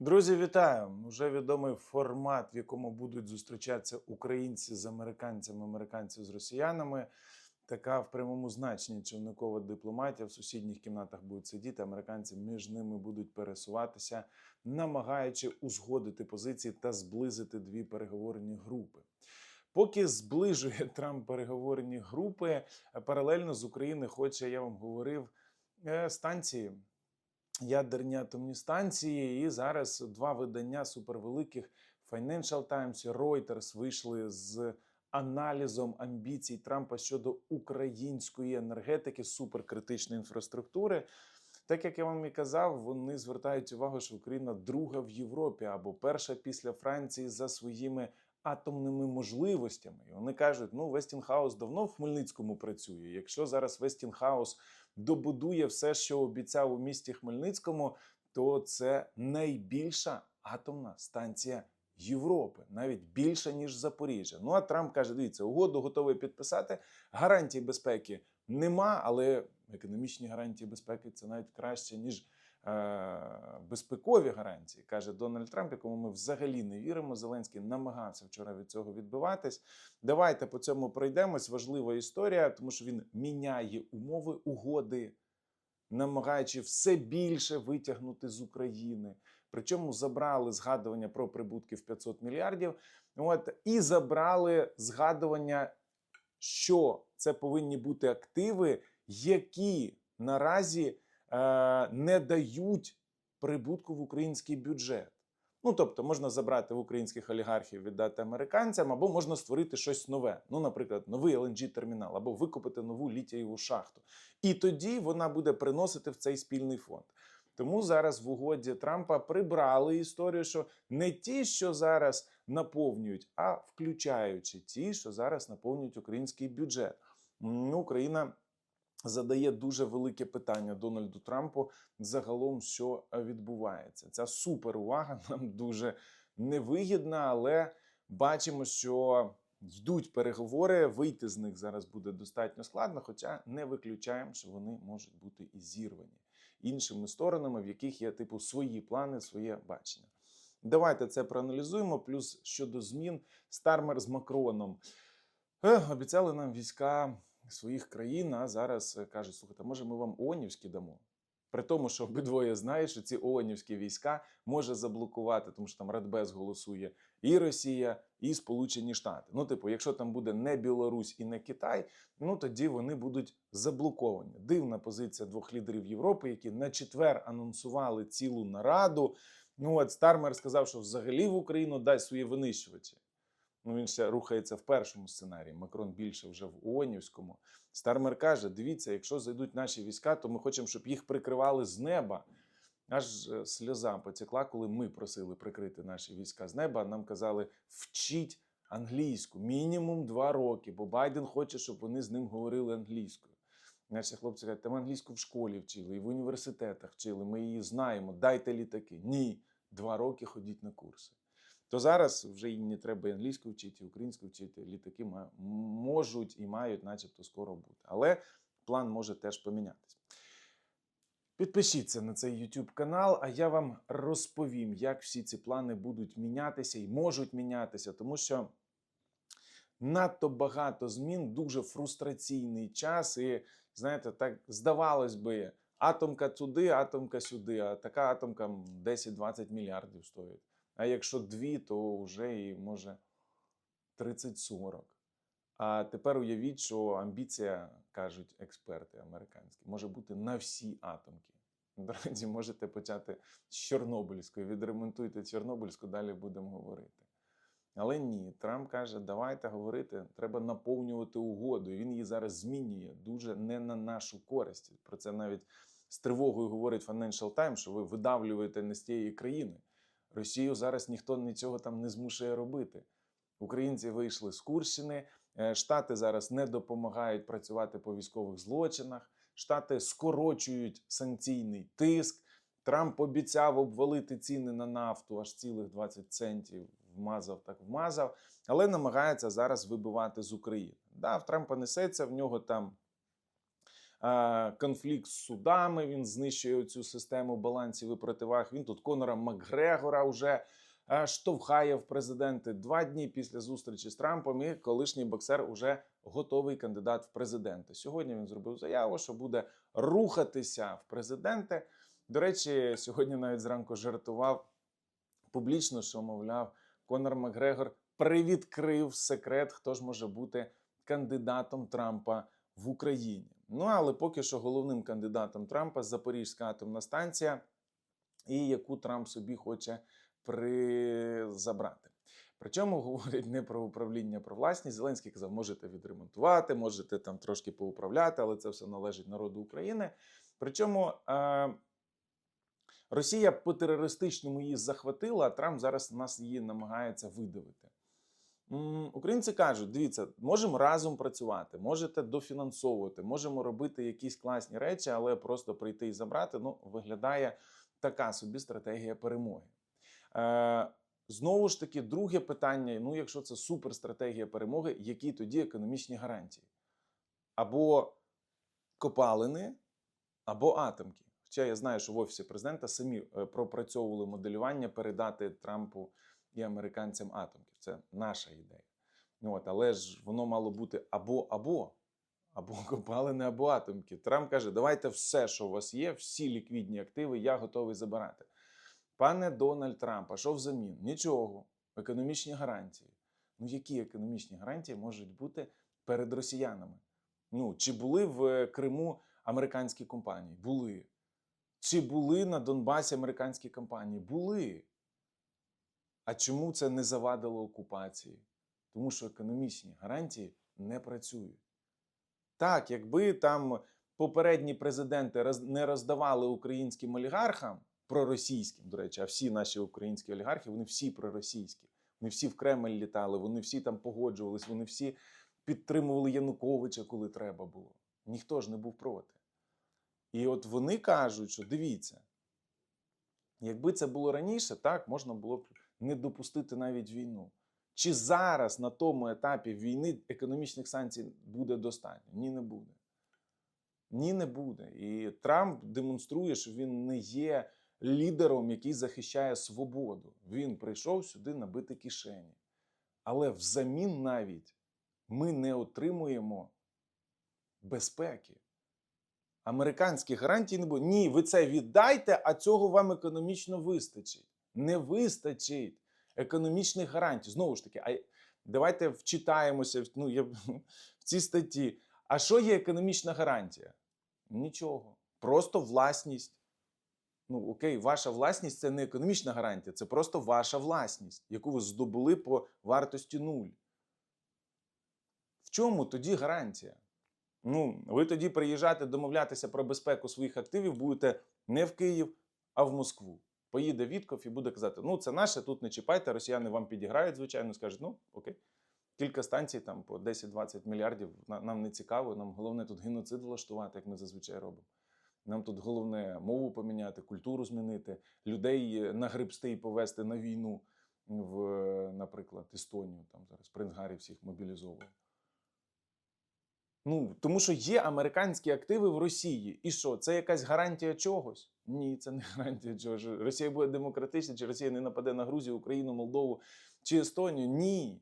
Друзі, вітаю! Уже відомий формат, в якому будуть зустрічатися українці з американцями, американці з росіянами. Така в прямому значенні човникова дипломатія в сусідніх кімнатах будуть сидіти, американці між ними будуть пересуватися, намагаючи узгодити позиції та зблизити дві переговорні групи. Поки зближує Трамп переговорні групи, паралельно з України хоче, я вам говорив, е, станції ядерні атомні станції. І зараз два видання супервеликих Financial Times і Reuters вийшли з аналізом амбіцій Трампа щодо української енергетики, суперкритичної інфраструктури. Так як я вам і казав, вони звертають увагу, що Україна друга в Європі або перша після Франції за своїми атомними можливостями. І вони кажуть: ну Вестінхаус давно в Хмельницькому працює. Якщо зараз Вестінхаус добудує все, що обіцяв у місті Хмельницькому, то це найбільша атомна станція Європи, навіть більша ніж Запоріжжя. Ну а Трамп каже: дивіться, угоду готовий підписати. Гарантій безпеки нема, але економічні гарантії безпеки це навіть краще ніж. Е, Безпекові гарантії каже Дональд Трамп, якому ми взагалі не віримо. Зеленський намагався вчора від цього відбиватись. Давайте по цьому пройдемось. Важлива історія, тому що він міняє умови угоди, намагаючи все більше витягнути з України. Причому забрали згадування про прибутки в 500 мільярдів. От і забрали згадування, що це повинні бути активи, які наразі не дають прибутку в український бюджет. Ну, тобто, можна забрати в українських олігархів, віддати американцям, або можна створити щось нове. Ну, наприклад, новий lng термінал або викупити нову літієву шахту. І тоді вона буде приносити в цей спільний фонд. Тому зараз в угоді Трампа прибрали історію, що не ті, що зараз наповнюють, а включаючи ті, що зараз наповнюють український бюджет. Ну, Україна задає дуже велике питання Дональду Трампу загалом, що відбувається. Ця суперувага нам дуже невигідна, але бачимо, що йдуть переговори. Вийти з них зараз буде достатньо складно, хоча не виключаємо, що вони можуть бути і зірвані іншими сторонами, в яких є типу свої плани, своє бачення. Давайте це проаналізуємо. Плюс щодо змін Стармер з Макроном. Е, обіцяли нам війська своїх країн, а зараз е, кажуть: слухайте, може, ми вам ООНівські дамо. При тому, що обидвоє знають, що ці ООНівські війська може заблокувати, тому що там Радбез голосує і Росія, і Сполучені Штати. Ну, типу, якщо там буде не Білорусь і не Китай, ну тоді вони будуть заблоковані. Дивна позиція двох лідерів Європи, які на четвер анонсували цілу нараду. Ну от Стармер сказав, що взагалі в Україну дасть свої винищувачі. Ну, він ще рухається в першому сценарії. Макрон більше вже в ООНівському. Стармер каже: дивіться, якщо зайдуть наші війська, то ми хочемо, щоб їх прикривали з неба. Аж е, сльоза потекла, коли ми просили прикрити наші війська з неба. Нам казали, вчіть англійську мінімум два роки, бо Байден хоче, щоб вони з ним говорили англійською. Наші хлопці кажуть, там англійську в школі вчили, і в університетах вчили. Ми її знаємо. Дайте літаки. Ні, два роки ходіть на курси. То зараз вже і не треба і англійську вчити, і українську вчити. Літаки можуть і мають, начебто, скоро бути. Але план може теж помінятися. Підпишіться на цей YouTube канал, а я вам розповім, як всі ці плани будуть мінятися і можуть мінятися, тому що надто багато змін, дуже фрустраційний час. І знаєте, так здавалось би, атомка туди, атомка сюди, а така атомка 10-20 мільярдів стоїть. А якщо дві, то вже і може 30-40. А тепер уявіть, що амбіція, кажуть експерти американські, може бути на всі атомки. Друзі, можете почати з Чорнобильської. Відремонтуйте Чорнобильську, далі будемо говорити. Але ні, Трамп каже, давайте говорити, треба наповнювати угоду. І він її зараз змінює дуже не на нашу користь. Про це навіть з тривогою говорить Financial Times, що ви видавлюєте не з тієї країни. Росію зараз ніхто нічого там не змушує робити. Українці вийшли з Курщини, е, Штати зараз не допомагають працювати по військових злочинах. Штати скорочують санкційний тиск. Трамп обіцяв обвалити ціни на нафту аж цілих 20 центів. Вмазав так вмазав, але намагається зараз вибивати з України. Да, в Трампа несеться, в нього там конфлікт з судами. Він знищує цю систему балансів і противаг. Він тут Конора Макгрегора вже е, штовхає в президенти два дні після зустрічі з Трампом. І колишній боксер уже готовий кандидат в президенти. Сьогодні він зробив заяву, що буде рухатися в президенти. До речі, сьогодні навіть зранку жартував публічно, що мовляв, Конор Макгрегор привідкрив секрет, хто ж може бути кандидатом Трампа в Україні. Ну але поки що головним кандидатом Трампа Запорізька атомна станція, і яку Трамп собі хоче призабрати. Причому говорять не про управління, про власність. Зеленський казав, можете відремонтувати, можете там трошки поуправляти, але це все належить народу України. Причому е- Росія по терористичному її захватила, а Трамп зараз нас її намагається видавити. Українці кажуть: дивіться, можемо разом працювати, можете дофінансовувати, можемо робити якісь класні речі, але просто прийти і забрати. Ну, виглядає така собі стратегія перемоги. Е, знову ж таки, друге питання: ну, якщо це суперстратегія перемоги, які тоді економічні гарантії? Або копалини, або атомки. Хоча я знаю, що в офісі президента самі е, пропрацьовували моделювання передати Трампу і американцям атомків. Це наша ідея. Ну, от, але ж воно мало бути або або. Або копалини, або атомки. Трамп каже: давайте все, що у вас є, всі ліквідні активи, я готовий забирати. Пане Дональд Трамп, а що взамін? Нічого. Економічні гарантії. Ну, які економічні гарантії можуть бути перед росіянами? Ну, чи були в Криму американські компанії? Були. Чи були на Донбасі американські компанії? Були. А чому це не завадило окупації? Тому що економічні гарантії не працюють. Так, якби там попередні президенти не роздавали українським олігархам, проросійським, до речі, а всі наші українські олігархи, вони всі проросійські. Вони всі в Кремль літали, вони всі там погоджувались, вони всі підтримували Януковича, коли треба було. Ніхто ж не був проти. І от вони кажуть, що дивіться, якби це було раніше, так можна було б не допустити навіть війну. Чи зараз на тому етапі війни економічних санкцій буде достатньо? Ні, не буде. Ні, не буде. І Трамп демонструє, що він не є лідером, який захищає свободу. Він прийшов сюди набити кишені. Але взамін навіть ми не отримуємо безпеки. Американських гарантій не буде. Ні, ви це віддайте, а цього вам економічно вистачить. Не вистачить економічних гарантій. Знову ж таки, а давайте вчитаємося ну, я, в цій статті. А що є економічна гарантія? Нічого. Просто власність. Ну, окей, ваша власність це не економічна гарантія, це просто ваша власність, яку ви здобули по вартості нуль. В чому тоді гарантія? Ну, ви тоді приїжджати домовлятися про безпеку своїх активів будете не в Київ, а в Москву. Поїде Вітков і буде казати: ну, це наше, тут не чіпайте, росіяни вам підіграють, звичайно, скажуть, ну окей. Кілька станцій там по 10-20 мільярдів нам не цікаво. Нам головне тут геноцид влаштувати, як ми зазвичай робимо. Нам тут головне мову поміняти, культуру змінити, людей е, нагребсти і повести на війну в, е, наприклад, Естонію. Там зараз принц Гаррі всіх мобілізовував. Ну, тому що є американські активи в Росії. І що? Це якась гарантія чогось? Ні, це не гарантія чогось. Росія буде демократична, чи Росія не нападе на Грузію, Україну, Молдову чи Естонію? Ні.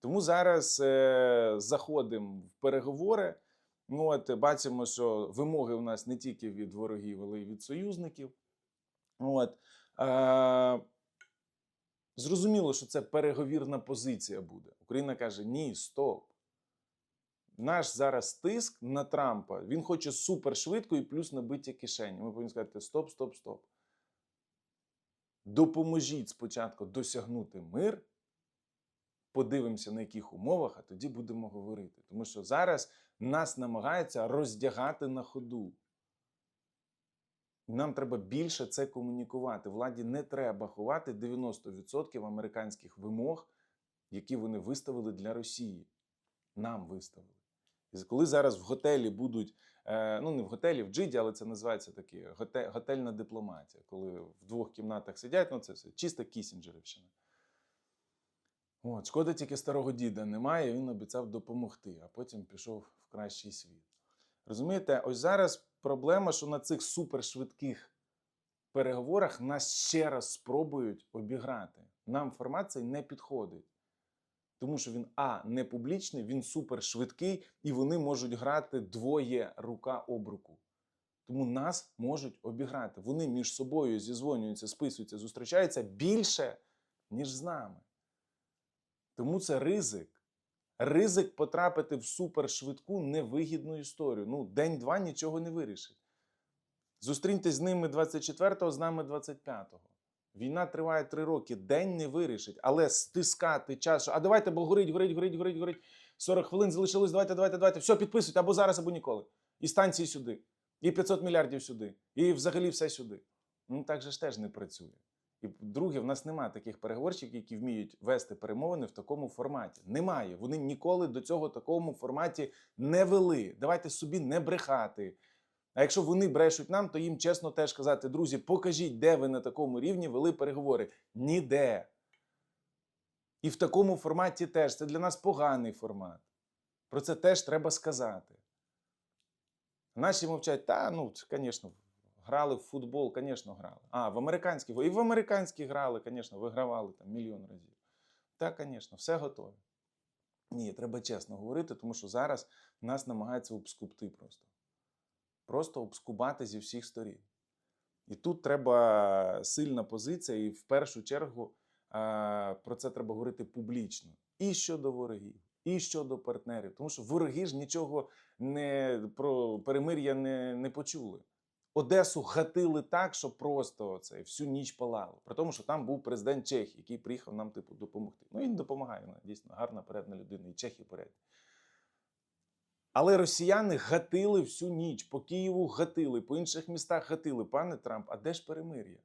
Тому зараз е, заходимо в переговори. Ну, от бачимо, що вимоги у нас не тільки від ворогів, але й від союзників. От. Е, зрозуміло, що це переговірна позиція буде. Україна каже: ні, стоп. Наш зараз тиск на Трампа, він хоче супершвидко і плюс набиті кишені. Ми повинні сказати: стоп, стоп, стоп. Допоможіть спочатку досягнути мир. Подивимося, на яких умовах, а тоді будемо говорити. Тому що зараз нас намагаються роздягати на ходу. Нам треба більше це комунікувати. Владі не треба ховати 90% американських вимог, які вони виставили для Росії. Нам виставили. Коли зараз в готелі будуть, е, ну не в готелі, в джиді, але це називається готе- готельна дипломатія, коли в двох кімнатах сидять, ну це все чисто Кісінджерівщина. От, шкода тільки старого діда немає, він обіцяв допомогти, а потім пішов в кращий світ. Розумієте, ось зараз проблема, що на цих супершвидких переговорах нас ще раз спробують обіграти. Нам формат цей не підходить. Тому що він А не публічний, він супершвидкий, і вони можуть грати двоє рука об руку. Тому нас можуть обіграти. Вони між собою зізвонюються, списуються, зустрічаються більше, ніж з нами. Тому це ризик. Ризик потрапити в супершвидку невигідну історію. Ну, день-два нічого не вирішить. Зустріньтесь з ними 24-го, з нами 25-го. Війна триває три роки, день не вирішить, але стискати час, що, а давайте, бо горить, горить, горить, горить, горить. 40 хвилин залишилось, давайте, давайте, давайте. Все, підписуйте або зараз, або ніколи. І станції сюди, і 500 мільярдів сюди, і взагалі все сюди. Ну так же ж теж не працює. І друге, в нас немає таких переговорщиків, які вміють вести перемовини в такому форматі. Немає. Вони ніколи до цього такому форматі не вели. Давайте собі не брехати. А якщо вони брешуть нам, то їм чесно теж казати, друзі, покажіть, де ви на такому рівні вели переговори. Ніде. І в такому форматі теж. Це для нас поганий формат. Про це теж треба сказати. Наші мовчать, та, ну, звісно, грали в футбол, звісно, грали. А, в американський, і в американський грали, звісно, вигравали там мільйон разів. Так, звісно, все готове. Ні, треба чесно говорити, тому що зараз нас намагаються обскупти просто. Просто обскубати зі всіх сторін. І тут треба сильна позиція, і в першу чергу а, про це треба говорити публічно. І щодо ворогів, і щодо партнерів. Тому що вороги ж нічого не про перемир'я не, не почули. Одесу гатили так, що просто це всю ніч палало. При тому, що там був президент Чехії, який приїхав нам, типу, допомогти. Ну, він допомагає, дійсно гарна передна людина, і Чехії порядні. Але росіяни гатили всю ніч, по Києву гатили, по інших містах гатили. Пане Трамп, а де ж перемир'я?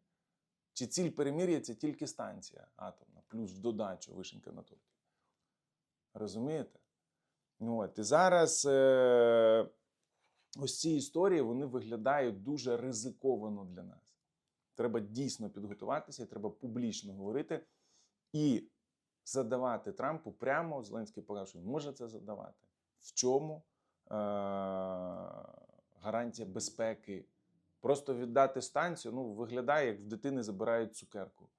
Чи ціль перемир'я це тільки станція атомна, плюс в додачу вишенька на торті? Розумієте? Ну, от, і зараз е- ось ці історії вони виглядають дуже ризиковано для нас. Треба дійсно підготуватися, треба публічно говорити і задавати Трампу прямо. Зеленський він може це задавати. В чому гарантія безпеки? Просто віддати станцію ну, виглядає, як в дитини забирають цукерку.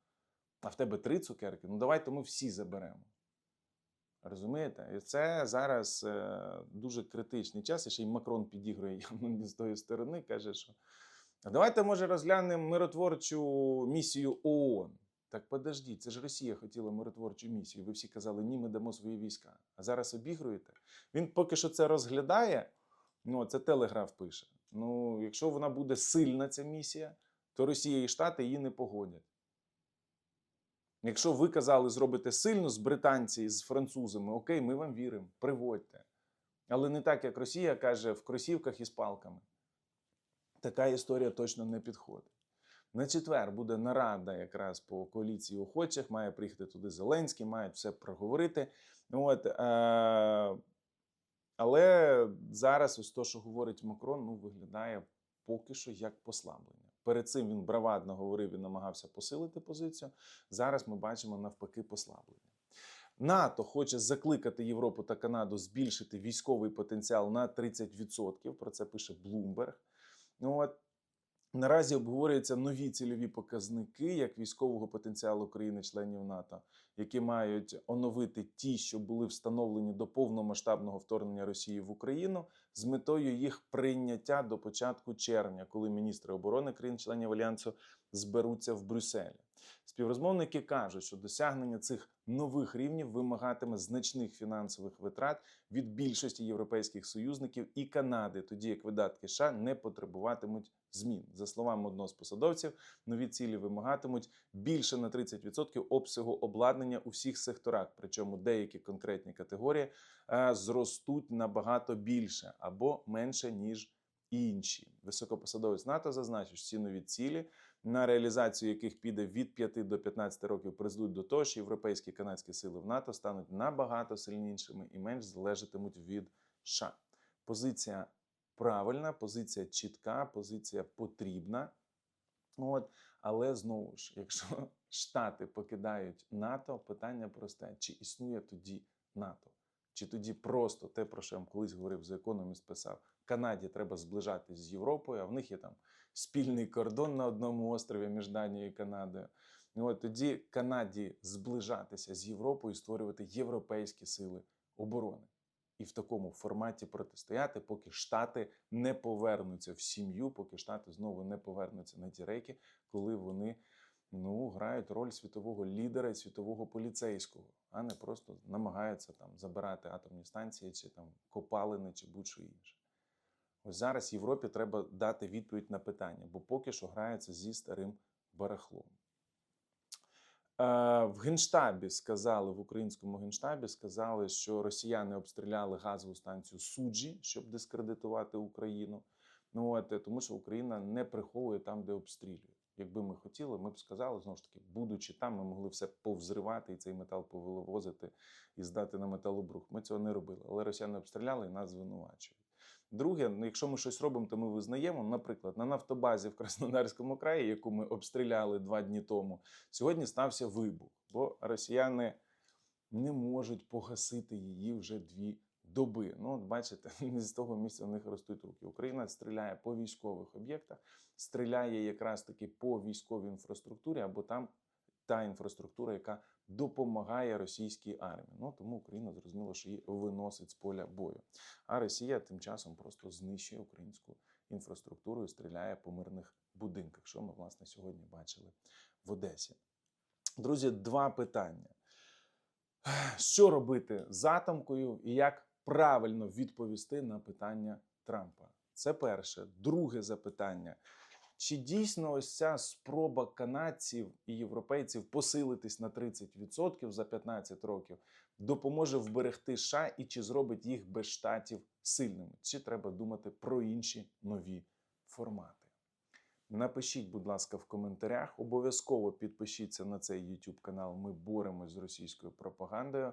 А в тебе три цукерки. Ну давайте ми всі заберемо. Розумієте? І це зараз е, дуже критичний час. І ще й Макрон підігрує явно з тої сторони, каже, що давайте, може, розглянемо миротворчу місію ООН. Так подождіть, це ж Росія хотіла миротворчу місію. Ви всі казали, ні, ми дамо свої війська. А зараз обігруєте. Він поки що це розглядає. Ну, це Телеграф пише. Ну, якщо вона буде сильна, ця місія, то Росія і Штати її не погодять. Якщо ви казали зробити сильно з британці, з французами, окей, ми вам віримо, приводьте. Але не так, як Росія каже, в кросівках і з палками. Така історія точно не підходить. На четвер буде нарада якраз по коаліції охочих, має приїхати туди Зеленський, мають все проговорити. От, е- але зараз ось то, що говорить Макрон, ну, виглядає поки що як послаблення. Перед цим він бравадно говорив і намагався посилити позицію. Зараз ми бачимо навпаки послаблення. НАТО хоче закликати Європу та Канаду збільшити військовий потенціал на 30%. Про це пише Bloomberg. Ну, от, Наразі обговорюються нові цільові показники як військового потенціалу країни-членів НАТО, які мають оновити ті, що були встановлені до повномасштабного вторгнення Росії в Україну, з метою їх прийняття до початку червня, коли міністри оборони країн-членів альянсу зберуться в Брюсселі. Співрозмовники кажуть, що досягнення цих нових рівнів вимагатиме значних фінансових витрат від більшості європейських союзників і Канади, тоді як видатки США не потребуватимуть змін. За словами одного з посадовців, нові цілі вимагатимуть більше на 30% обсягу обладнання у всіх секторах. Причому деякі конкретні категорії е, зростуть набагато більше або менше ніж інші. Високопосадовець НАТО зазначив, що ці нові цілі. На реалізацію яких піде від 5 до 15 років призведуть до того, що європейські і канадські сили в НАТО стануть набагато сильнішими і менш залежатимуть від США. Позиція правильна, позиція чітка, позиція потрібна. От, але знову ж, якщо Штати покидають НАТО, питання просте: чи існує тоді НАТО? Чи тоді просто те, про що я вам колись говорив, за Economist писав, Канаді треба зближатись з Європою, а в них є там спільний кордон на одному острові між Данією і Канадою. Ну, от тоді Канаді зближатися з Європою і створювати європейські сили оборони. І в такому форматі протистояти, поки Штати не повернуться в сім'ю, поки Штати знову не повернуться на ті рейки, коли вони ну, грають роль світового лідера і світового поліцейського, а не просто намагаються там забирати атомні станції, чи там копалини, чи будь-що інше. Ось зараз Європі треба дати відповідь на питання, бо поки що грається зі старим барахлом. Е, В Генштабі сказали, в українському генштабі сказали, що росіяни обстріляли газову станцію Суджі, щоб дискредитувати Україну. Ну от е, тому, що Україна не приховує там, де обстрілює. Якби ми хотіли, ми б сказали знову ж таки, будучи там, ми могли все повзривати і цей метал повивозити і здати на металобрух. Ми цього не робили. Але росіяни обстріляли і нас звинувачують. Друге, ну якщо ми щось робимо, то ми визнаємо. Наприклад, на нафтобазі в Краснодарському краї, яку ми обстріляли два дні тому, сьогодні стався вибух, бо росіяни не можуть погасити її вже дві доби. Ну, от бачите, не з того місця в них ростуть руки. Україна стріляє по військових об'єктах, стріляє якраз таки по військовій інфраструктурі, або там та інфраструктура, яка допомагає російській армії. Ну тому Україна зрозуміло, що її виносить з поля бою. А Росія тим часом просто знищує українську інфраструктуру і стріляє по мирних будинках, що ми власне сьогодні бачили в Одесі. Друзі, два питання. Що робити з атомкою і як правильно відповісти на питання Трампа? Це перше. Друге запитання. Чи дійсно ось ця спроба канадців і європейців посилитись на 30% за 15 років допоможе вберегти США і чи зробить їх без штатів сильними? Чи треба думати про інші нові формати? Напишіть, будь ласка, в коментарях. Обов'язково підпишіться на цей YouTube канал. Ми боремось з російською пропагандою.